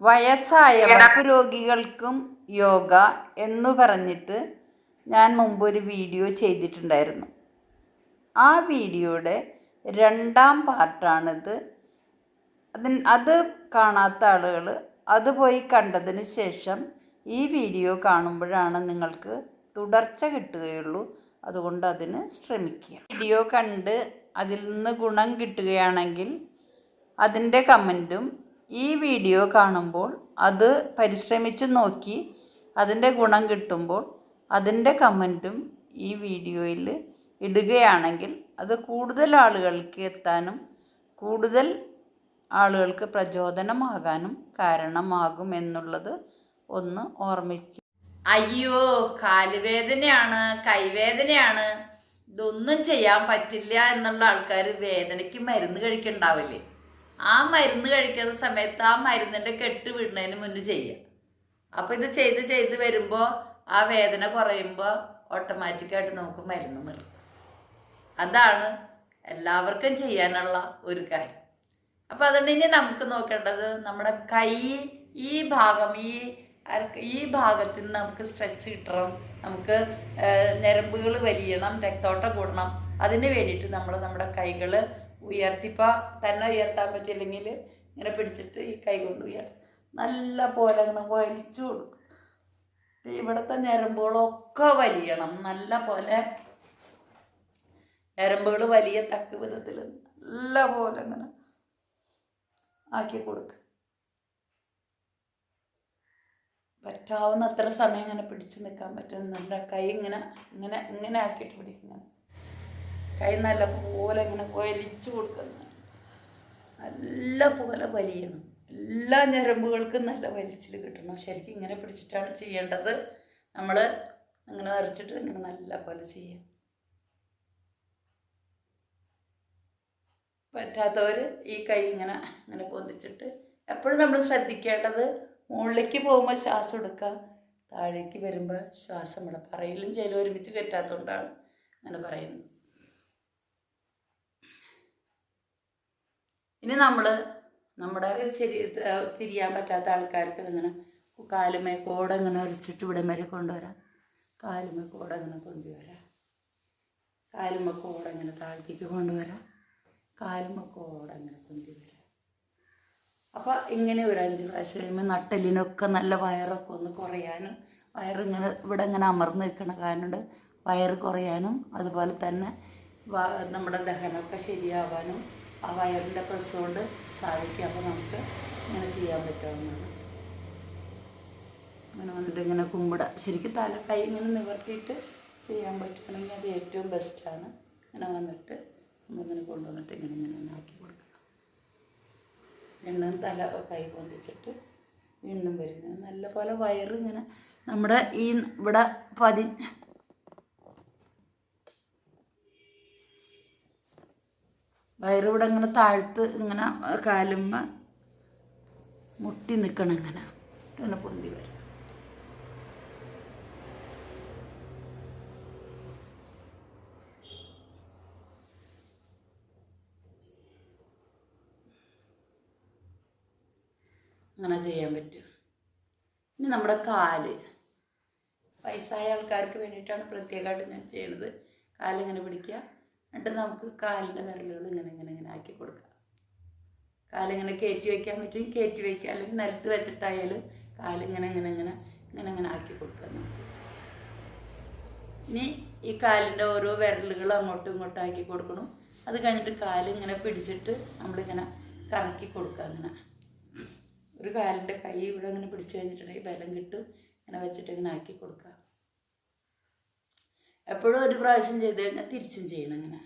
വയസ്സായവർക്ക് രോഗികൾക്കും യോഗ എന്ന് പറഞ്ഞിട്ട് ഞാൻ മുമ്പ് ഒരു വീഡിയോ ചെയ്തിട്ടുണ്ടായിരുന്നു. ആ വീഡിയോയുടെ രണ്ടാം പാർട്ടാണിത്. അതിന് അത് കാണാത്ത ആളുകൾ അത് പോയി കണ്ടതിന് ശേഷം ഈ വീഡിയോ കാണുമ്പോഴാണ് നിങ്ങൾക്ക് തുടർച്ച കിട്ടുകയുള്ളൂ. അതുകൊണ്ട് അതിന് ശ്രമിക്കുക. വീഡിയോ കണ്ട് അതിൽ നിന്ന് ഗുണം കിട്ടുകയാണെങ്കിൽ അതിന്റെ കമന്റും ഈ വീഡിയോ കാണുമ്പോൾ അത് പരിശ്രമിച്ച് നോക്കി അതിന്റെ ഗുണം കിട്ടുമ്പോൾ അതിന്റെ കമന്റും ഈ വീഡിയോയിൽ ഇടുകയാണെങ്കിൽ അത് കൂടുതൽ ആളുകൾക്ക് എത്താനും കൂടുതൽ ആളുകൾക്ക് പ്രചോദനമാകാനും കാരണമാകും എന്നുള്ളത് ഒന്ന് ഓർമ്മിക്കുക. അയ്യോ കാലുവേദനയാണ് കൈവേദനയാണ്. ഇതൊന്നും ചെയ്യാൻ പറ്റില്ല എന്നുള്ള ആൾക്കാർ വേദനയ്ക്ക് മരുന്ന് കഴിക്കണ്ടാവില്ലേ? ആ മരുന്ന് കഴിക്കുന്ന സമയത്ത് ആ മരുന്നിന്റെ കെട്ട് വിടുന്നതിന് മുന്നേ ചെയ്യുക അപ്പോൾ ഇത് ചെയ്ത് ചെയ്ത് വരുമ്പോൾ ആ വേദന കുറയുമ്പോൾ ഓട്ടോമാറ്റിക്കായിട്ട് നമുക്ക് മരുന്ന് നിർത്തും. അതാണ് എല്ലാവർക്കും ചെയ്യാനുള്ള ഒരു കാര്യം. അപ്പം അതുകൊണ്ട് ഇനി നമുക്ക് നോക്കേണ്ടത് നമ്മുടെ കൈ ഈ ഭാഗം ഈ ഈ ഭാഗത്തിൽ നിന്ന് നമുക്ക് സ്ട്രെച്ച് കിട്ടണം നമുക്ക് ഞരമ്പുകൾ വലിയണം രക്തോട്ടം കൂടണം. അതിന് വേണ്ടിയിട്ട് നമ്മൾ നമ്മുടെ കൈകൾ ഉയർത്തിപ്പോൾ തന്നെ ഉയർത്താൻ പറ്റിയില്ലെങ്കിൽ ഇങ്ങനെ പിടിച്ചിട്ട് ഈ കൈ കൊണ്ട് ഉയർത്തും. നല്ല പോലെ അങ്ങനെ വലിച്ചു കൊടുക്കും. ഇവിടുത്തെ ഞരമ്പുകളൊക്കെ വലിയണം. നല്ല പോലെ. ഞരമ്പുകൾ വലിയ തക്ക വിധത്തിൽ നല്ല പോലെ അങ്ങനെ ആക്കി കൊടുക്കുക പറ്റാവുന്ന അത്ര സമയം ഇങ്ങനെ പിടിച്ചു നിൽക്കാൻ പറ്റുന്നുണ്ട് കൈ ഇങ്ങനെ ഇങ്ങനെ ഇങ്ങനെ ആക്കിയിട്ട് പിടിക്കുന്നത് കൈ നല്ല പോലെ ഇങ്ങനെ വലിച്ചു കൊടുക്കുന്നു. നല്ല പോലെ വലിയണം. എല്ലാ ഞരമ്പുകൾക്കും നല്ല വലിച്ചിൽ കിട്ടണം. ശരിക്കും ഇങ്ങനെ പിടിച്ചിട്ടാണ് ചെയ്യേണ്ടത്. നമ്മൾ ഇങ്ങനെ നിറച്ചിട്ട് ഇങ്ങനെ നല്ല പോലെ ചെയ്യാം. പറ്റാത്തവർ ഈ കൈ ഇങ്ങനെ ഇങ്ങനെ പൊന്തിച്ചിട്ട് എപ്പോഴും നമ്മൾ ശ്രദ്ധിക്കേണ്ടത് മുകളിലേക്ക് പോകുമ്പോൾ ശ്വാസം എടുക്കുക. താഴേക്ക് വരുമ്പോൾ ശ്വാസം വിടാം. പറയലും ചെയ്യലും ഒരുമിച്ച് കയറ്റാത്തതുകൊണ്ടാണ് അങ്ങനെ പറയുന്നത്. ഇനി നമ്മൾ നമ്മുടെ തിരിയാൻ പറ്റാത്ത ആൾക്കാർക്ക് ഇങ്ങനെ കാലുമേ കോട ഇങ്ങനെ ഒരച്ചിട്ട് ഇവിടെ വരെ കൊണ്ടുവരാം. കാലുമേ കോട ഇങ്ങനെ കൊണ്ടുവരാം. കാലുമേ കോട ഇങ്ങനെ താഴത്തേക്ക് കൊണ്ടുവരാം. കാലുമേ കോട ഇങ്ങനെ കൊണ്ടുവരാം. അപ്പോൾ ഇങ്ങനെ ഒരു അഞ്ച് പ്രാവശ്യം കഴിയുമ്പോൾ നട്ടലിനൊക്കെ നല്ല വയറൊക്കെ ഒന്ന് കുറയാനും വയറിങ്ങനെ ഇവിടെ ഇങ്ങനെ അമർന്ന് നിൽക്കണ കാരണം വയറ് കുറയാനും അതുപോലെ തന്നെ നമ്മുടെ ദഹനമൊക്കെ ശരിയാവാനും ആ വയറിന്റെ പ്രസ് കൊണ്ട് സാധിക്കും അപ്പോൾ നമുക്ക് ഇങ്ങനെ ചെയ്യാൻ പറ്റാവുന്നതാണ്. അങ്ങനെ വന്നിട്ട് ഇങ്ങനെ കുമ്പിട. ശരിക്കും തല കൈ ഇങ്ങനെ നിവർത്തിയിട്ട് ചെയ്യാൻ പറ്റുകയാണെങ്കിൽ അത് ഏറ്റവും ബെസ്റ്റാണ് ഇങ്ങനെ വന്നിട്ട് നമ്മളിങ്ങനെ കൊണ്ടുവന്നിട്ട് ഇങ്ങനെ ഇങ്ങനെ ആക്കി കൊടുക്കണം. വീണ്ടും തല കൈ പൊന്തിച്ചിട്ട് വീണ്ടും വരുന്നത്. നല്ല പോലെ വയറ് ഇങ്ങനെ നമ്മുടെ ഈ ഇവിടെ പതി വയറ് ഇവിടെ ഇങ്ങനെ താഴ്ത്ത് ഇങ്ങനെ കാലുമ്മ മുട്ടി നിൽക്കണം ഇങ്ങനെ. ഇങ്ങനെ പൊന്തി വരും. അങ്ങനെ ചെയ്യാൻ പറ്റും. ഇനി നമ്മുടെ കാൽ. വയസ്സായ ആൾക്കാർക്ക് വേണ്ടിയിട്ടാണ് പ്രത്യേകമായിട്ട് ഞാൻ ചെയ്യണത്. കാലിങ്ങനെ പിടിക്കുക. എന്നിട്ട് നമുക്ക് കാലിന്റെ വിരലുകൾ ഇങ്ങനെ ഇങ്ങനെ ഇങ്ങനെ ആക്കി കൊടുക്കാം. കാലിങ്ങനെ കയറ്റി വയ്ക്കാൻ പറ്റും. കയറ്റി വയ്ക്കുക അല്ലെങ്കിൽ നിലത്ത് വെച്ചിട്ടായാലും കാലിങ്ങനെ ഇങ്ങനെ ഇങ്ങനെ ഇങ്ങനെ ഇങ്ങനെ ആക്കി കൊടുക്കുക നമുക്ക്. ഇനി ഈ കാലിന്റെ ഓരോ വിരലുകൾ അങ്ങോട്ടും ഇങ്ങോട്ടും ആക്കി കൊടുക്കണം. അത് കഴിഞ്ഞിട്ട് കാലിങ്ങനെ പിടിച്ചിട്ട് നമ്മളിങ്ങനെ കറക്കി കൊടുക്കുക അങ്ങനെ. ഒരു കാലിന്റെ കൈ ഇവിടെ ഇങ്ങനെ പിടിച്ചു കഴിഞ്ഞിട്ടുണ്ടെങ്കിൽ ബലം കിട്ടും. ഇങ്ങനെ വെച്ചിട്ട് ഇങ്ങനെ ആക്കി കൊടുക്കുക. എപ്പോഴും ഒരു പ്രാവശ്യം ചെയ്ത് കഴിഞ്ഞാൽ തിരിച്ചും ചെയ്യണം ഇങ്ങനെ.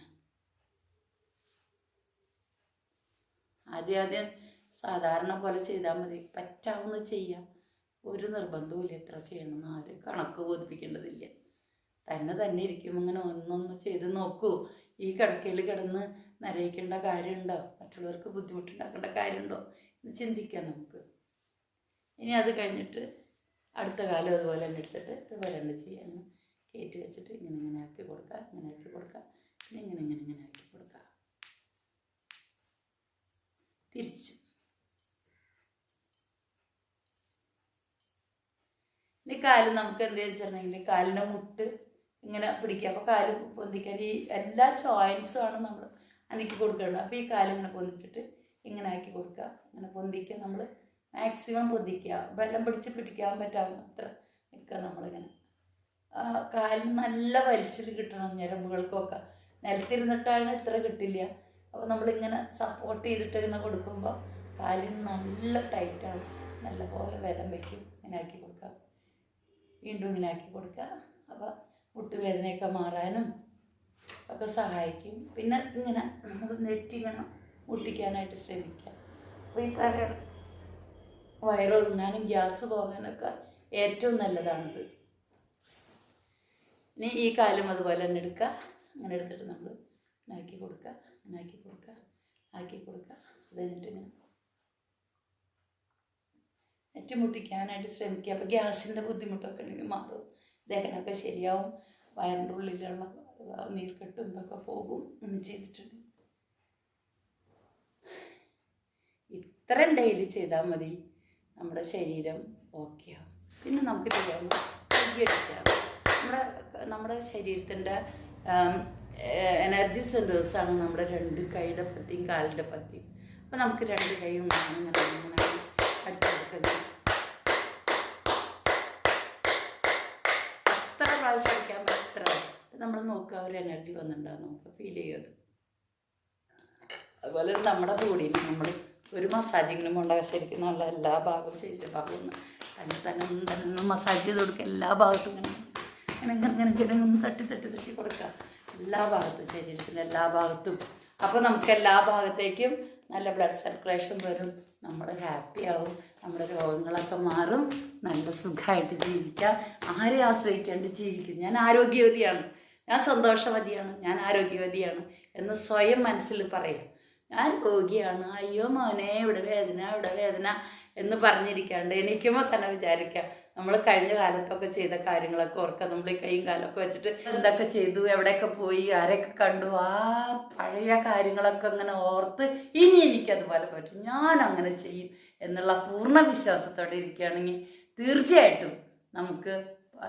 ആദ്യം ആദ്യം സാധാരണ പോലെ ചെയ്താൽ മതി. പറ്റാവുന്ന ചെയ്യാം. ഒരു നിർബന്ധവും ഇല്ല എത്ര ചെയ്യണമെന്ന് ആരും കണക്ക് ബോധിപ്പിക്കേണ്ടതില്ല. തന്നെ തന്നെ ഇരിക്കും. ഇങ്ങനെ ഒന്നൊന്ന് ചെയ്ത് നോക്കൂ. ഈ കിടക്കയിൽ കിടന്ന് നരയിക്കേണ്ട കാര്യമുണ്ടോ? മറ്റുള്ളവർക്ക് ബുദ്ധിമുട്ടുണ്ടാക്കേണ്ട കാര്യമുണ്ടോ? എന്ന് ചിന്തിക്കാം നമുക്ക്. ഇനി അത് കഴിഞ്ഞിട്ട് അടുത്ത കാലം അതുപോലെ തന്നെ എടുത്തിട്ട് ഇതുപോലെ തന്നെ ചെയ്യാൻ കയറ്റി വെച്ചിട്ട് ഇങ്ങനെ ഇങ്ങനെ ആക്കി കൊടുക്കുക ഇങ്ങനെ ആക്കി കൊടുക്കുക പിന്നെ ഇങ്ങനെ ഇങ്ങനെ ഇങ്ങനെ ആക്കി കൊടുക്കുക. തിരിച്ച്. കാൽ നമുക്ക് എന്ത് വെച്ചിട്ടുണ്ടെങ്കിൽ കാലിന്റെ മുട്ട് ഇങ്ങനെ പിടിക്കുക. അപ്പോൾ കാൽ പൊന്തിക്കാൻ ഈ എല്ലാ ചോയ്സും ആണ് നമ്മൾ അനക്കി കൊടുക്കേണ്ടത്. അപ്പോൾ ഈ കാൽ ഇങ്ങനെ പൊന്തിച്ചിട്ട് ഇങ്ങനെ ആക്കി കൊടുക്കുക. ഇങ്ങനെ പൊന്തിക്കുക. നമ്മൾ മാക്സിമം പൊന്തിക്കുക. വെള്ളം പിടിച്ച് പിടിക്കാൻ പറ്റാവുന്ന അത്ര നിൽക്കുക നമ്മളിങ്ങനെ. കാലിന് നല്ല വലിച്ചിൽ കിട്ടണം ഞരമ്പുകൾക്കൊക്കെ. നിലത്തിരുന്നിട്ടാണ് ഇത്ര കിട്ടില്ല. അപ്പോൾ നമ്മളിങ്ങനെ സപ്പോർട്ട് ചെയ്തിട്ട് ഇങ്ങനെ കൊടുക്കുമ്പോൾ കാലിന് നല്ല ടൈറ്റാവും നല്ല പോലെ വിലം വയ്ക്കും ഇങ്ങനെ ആക്കി കൊടുക്കുക. വീണ്ടും ഇങ്ങനെ ആക്കി കൊടുക്കുക. അപ്പോൾ മുട്ടുവേദനയൊക്കെ മാറാനും ഒക്കെ സഹായിക്കും. പിന്നെ ഇങ്ങനെ നമ്മൾ നെറ്റി ഇങ്ങനെ മുട്ടിക്കാനായിട്ട് ശ്രമിക്കുക. അപ്പോൾ ഈ കാര്യം വയറൊതുങ്ങാനും ഗ്യാസ് പോകാനൊക്കെ ഏറ്റവും നല്ലതാണിത്. ഇനി ഈ കാലും അതുപോലെ തന്നെ എടുക്കുക. അങ്ങനെ എടുത്തിട്ട് നമ്മൾ ആക്കി കൊടുക്കുക. അങ്ങനെ ആക്കി കൊടുക്കുക. ആക്കി കൊടുക്കുക. അത് കഴിഞ്ഞിട്ട് ഇങ്ങനെ ഏറ്റുമുട്ടിക്കാനായിട്ട് ശ്രമിക്കുക. അപ്പോൾ ഗ്യാസിന്റെ ബുദ്ധിമുട്ടൊക്കെ ഉണ്ടെങ്കിൽ മാറും. ദഹനമൊക്കെ ശരിയാവും. വയറിന്റെ ഉള്ളിലുള്ള നീർക്കെട്ടും ഇതൊക്കെ പോകും. എന്ന് ചെയ്തിട്ടുണ്ട്. ഇത്രയും ഡെയിലി ചെയ്താൽ മതി. നമ്മുടെ ശരീരം ഓക്കെ ആവും പിന്നെ നമുക്ക് ചെയ്യാവുന്ന കൈയെടുക്കാം നമ്മുടെ നമ്മുടെ ശരീരത്തിന്റെ എനർജി സെന്റേഴ്സാണ് നമ്മുടെ രണ്ട് കൈയുടെ പത്തിയും കാലിന്റെ പത്തിയും. അപ്പോൾ നമുക്ക് രണ്ട് കൈയും ഇങ്ങനെ ഇങ്ങനെ അടിച്ചെടുക്കുന്നത്. എത്ര പ്രാവശ്യം അടിക്കാൻ എത്ര നമ്മൾ നോക്കുക ഒരു എനർജി വന്നിട്ടുണ്ടാകും നമുക്ക് ഫീൽ ചെയ്യുന്നത് അതുപോലെ നമ്മുടെ ബോഡിയിൽ നമ്മൾ ഒരു മസാജിങ്ങിനും ഉണ്ടാകാൻ ശരിക്കും നല്ല എല്ലാ ഭാഗവും ശരീരഭാഗവും തന്നെ തന്നെ തന്നെ മസാജ് ചെയ്ത് കൊടുക്കുക. എല്ലാ ഭാഗത്തും ഇങ്ങനെ ഇങ്ങനെ ഇങ്ങനെ ഒന്ന് തട്ടി തട്ടി തട്ടി കൊടുക്കുക എല്ലാ ഭാഗത്തും ശരീരത്തിന്റെ എല്ലാ ഭാഗത്തും. അപ്പോൾ നമുക്ക് എല്ലാ ഭാഗത്തേക്കും നല്ല ബ്ലഡ് സർക്കുലേഷൻ വരും. നമ്മൾ ഹാപ്പി ആവും. നമ്മുടെ രോഗങ്ങളൊക്കെ മാറും. നല്ല സുഖമായിട്ട് ജീവിക്കാം. ആരെ ആശ്രയിക്കാണ്ട് ജീവിക്കും? ഞാൻ ആരോഗ്യവതിയാണ്. ഞാൻ സന്തോഷവതിയാണ്. ഞാൻ ആരോഗ്യവതിയാണ് എന്ന് സ്വയം മനസ്സിൽ പറയാം. ഞാൻ രോഗിയാണ്. അയ്യോ മോനെ ഇവിടെ വേദന ഇവിടെ വേദന എന്ന് പറഞ്ഞിരിക്കാണ്ട് എണീക്കുമ്പോൾ തന്നെ വിചാരിക്കാം. നമ്മൾ കഴിഞ്ഞ കാലത്തൊക്കെ ചെയ്ത കാര്യങ്ങളൊക്കെ ഓർക്കുക നമ്മൾ കൈയും കാലൊക്കെ വെച്ചിട്ട് എന്തൊക്കെ ചെയ്തു എവിടെയൊക്കെ പോയി ആരെയൊക്കെ കണ്ടു ആ പഴയ കാര്യങ്ങളൊക്കെ അങ്ങനെ ഓർത്ത് ഇനി എനിക്കതുപോലെ പറ്റും. ഞാൻ അങ്ങനെ ചെയ്യും എന്നുള്ള പൂർണ വിശ്വാസത്തോടെ ഇരിക്കുകയാണെങ്കിൽ തീർച്ചയായിട്ടും നമുക്ക്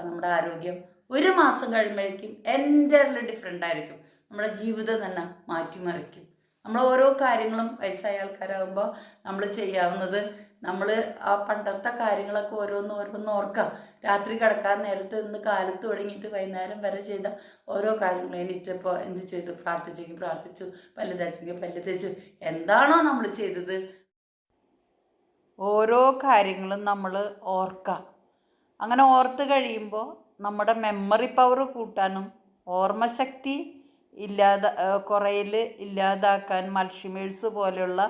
നമ്മുടെ ആരോഗ്യം ഒരു മാസം കഴിയുമ്പോഴേക്കും എന്റർലി ഡിഫറെന്റ് ആയിരിക്കും. നമ്മുടെ ജീവിതം തന്നെ മാറ്റിമറിക്കും. നമ്മൾ ഓരോ കാര്യങ്ങളും വയസ്സായ ആൾക്കാരാകുമ്പോൾ നമ്മൾ ചെയ്യാവുന്നത് നമ്മൾ ആ പണ്ടത്തെ കാര്യങ്ങളൊക്കെ ഓരോന്ന് ഓരോന്ന് ഓർക്കാം. രാത്രി കിടക്കാൻ നേരത്ത് ഇന്ന് കാലത്ത് തുടങ്ങിയിട്ട് വൈകുന്നേരം വരെ ചെയ്ത ഓരോ കാര്യങ്ങളും. എനിക്കിപ്പോൾ എന്ത് ചെയ്തു? പ്രാർത്ഥിച്ചെങ്കിൽ പ്രാർത്ഥിച്ചു പല്ല് തേച്ചെങ്കിൽ പല്ല് തേച്ചു. എന്താണോ നമ്മൾ ചെയ്തത്. ഓരോ കാര്യങ്ങളും നമ്മൾ ഓർക്കാം. അങ്ങനെ ഓർത്ത് കഴിയുമ്പോൾ നമ്മുടെ മെമ്മറി പവർ കൂട്ടാനും ഓർമ്മശക്തി ഇല്ലാതെ കുറയിൽ ഇല്ലാതാക്കാൻ മൾഷിമേഴ്സ് പോലെയുള്ള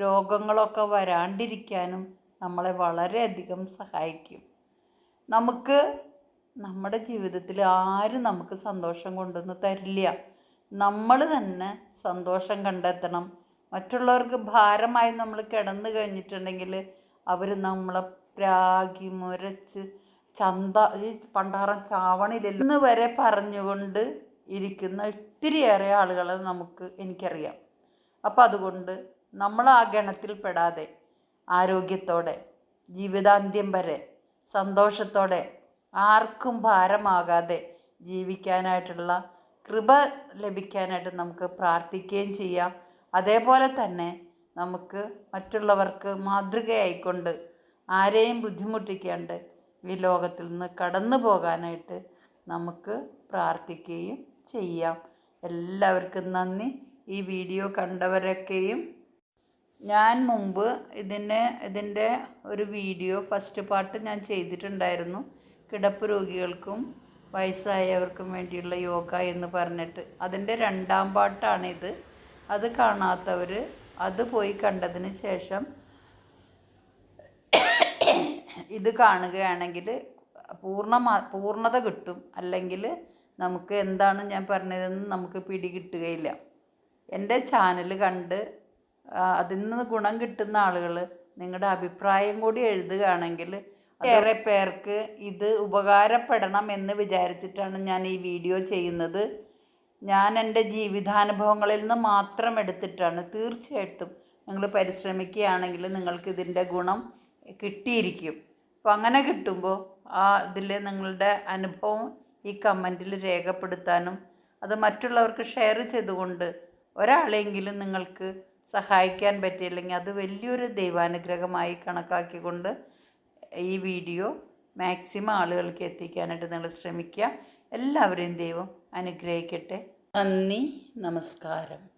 രോഗങ്ങളൊക്കെ വരാണ്ടിരിക്കാനും നമ്മളെ വളരെയധികം സഹായിക്കും. നമുക്ക് നമ്മുടെ ജീവിതത്തിൽ ആരും നമുക്ക് സന്തോഷം കൊണ്ടുവന്ന് തരില്ല. നമ്മൾ തന്നെ സന്തോഷം കണ്ടെത്തണം. മറ്റുള്ളവർക്ക് ഭാരമായി നമ്മൾ കിടന്നു കഴിഞ്ഞിട്ടുണ്ടെങ്കിൽ അവർ നമ്മളെ പ്രാഗി മുരച്ച് ചന്ത ഈ പണ്ടാറം ചാവണില്ല ഇന്ന് വരെ പറഞ്ഞുകൊണ്ട് ഇരിക്കുന്ന ഒത്തിരിയേറെ ആളുകളെ നമുക്ക് എനിക്കറിയാം. അപ്പം അതുകൊണ്ട് നമ്മൾ ആ ഗണത്തിൽപ്പെടാതെ ആരോഗ്യത്തോടെ ജീവിതാന്ത്യം വരെ സന്തോഷത്തോടെ ആർക്കും ഭാരമാകാതെ ജീവിക്കാനായിട്ടുള്ള കൃപ ലഭിക്കാനായിട്ട് നമുക്ക് പ്രാർത്ഥിക്കുകയും ചെയ്യാം. അതേപോലെ തന്നെ നമുക്ക് മറ്റുള്ളവർക്ക് മാതൃകയായിക്കൊണ്ട് ആരെയും ബുദ്ധിമുട്ടിക്കാണ്ട് ഈ ലോകത്തിൽ നിന്ന് കടന്നു പോകാനായിട്ട് നമുക്ക് പ്രാർത്ഥിക്കുകയും ചെയ്യാം. എല്ലാവർക്കും നന്ദി. ഈ വീഡിയോ കണ്ടവരൊക്കെയും ഞാൻ മുമ്പ് ഇതിനെ ഇതിന്റെ ഒരു വീഡിയോ ഫസ്റ്റ് പാർട്ട് ഞാൻ ചെയ്തിട്ടുണ്ടായിരുന്നു. കിടപ്പ് രോഗികൾക്കും വയസ്സായവർക്കും വേണ്ടിയുള്ള യോഗ എന്ന് പറഞ്ഞിട്ട്. അതിന്റെ രണ്ടാം പാട്ടാണിത്. അത് കാണാത്തവർ അത് പോയി കണ്ടതിന് ശേഷം ഇത് കാണുകയാണെങ്കിൽ പൂർണ പൂർണത കിട്ടും. അല്ലെങ്കിൽ നമുക്ക് എന്താണ് ഞാൻ പറഞ്ഞതെന്ന് നമുക്ക് പിടി കിട്ടുകയില്ല എന്റെ ചാനൽ കണ്ട് അതിൽ നിന്ന് ഗുണം കിട്ടുന്ന ആളുകൾ നിങ്ങളുടെ അഭിപ്രായം കൂടി എഴുതുകയാണെങ്കിൽ ഏറെ പേർക്ക് ഇത് ഉപകാരപ്പെടണം എന്ന് വിചാരിച്ചിട്ടാണ് ഞാൻ ഈ വീഡിയോ ചെയ്യുന്നത്. ഞാൻ എന്റെ ജീവിതാനുഭവങ്ങളിൽ നിന്ന് മാത്രം എടുത്തിട്ടാണ്. തീർച്ചയായിട്ടും നിങ്ങൾ പരിശ്രമിക്കുകയാണെങ്കിൽ നിങ്ങൾക്ക് ഇതിന്റെ ഗുണം കിട്ടിയിരിക്കും. അപ്പം അങ്ങനെ കിട്ടുമ്പോൾ ആ ഇതിൽ നിങ്ങളുടെ അനുഭവം ഈ കമന്റിൽ രേഖപ്പെടുത്താനും അത് മറ്റുള്ളവർക്ക് ഷെയർ ചെയ്തുകൊണ്ട് ഒരാളെങ്കിലും നിങ്ങൾക്ക് സഹായിക്കാൻ പറ്റിയില്ലെങ്കിൽ അത് വലിയൊരു ദൈവാനുഗ്രഹമായി കണക്കാക്കിക്കൊണ്ട് ഈ വീഡിയോ മാക്സിമം ആളുകൾക്ക് എത്തിക്കാനായിട്ട് നിങ്ങൾ ശ്രമിക്കുക. എല്ലാവരെയും ദൈവം അനുഗ്രഹിക്കട്ടെ. നന്ദി നമസ്കാരം.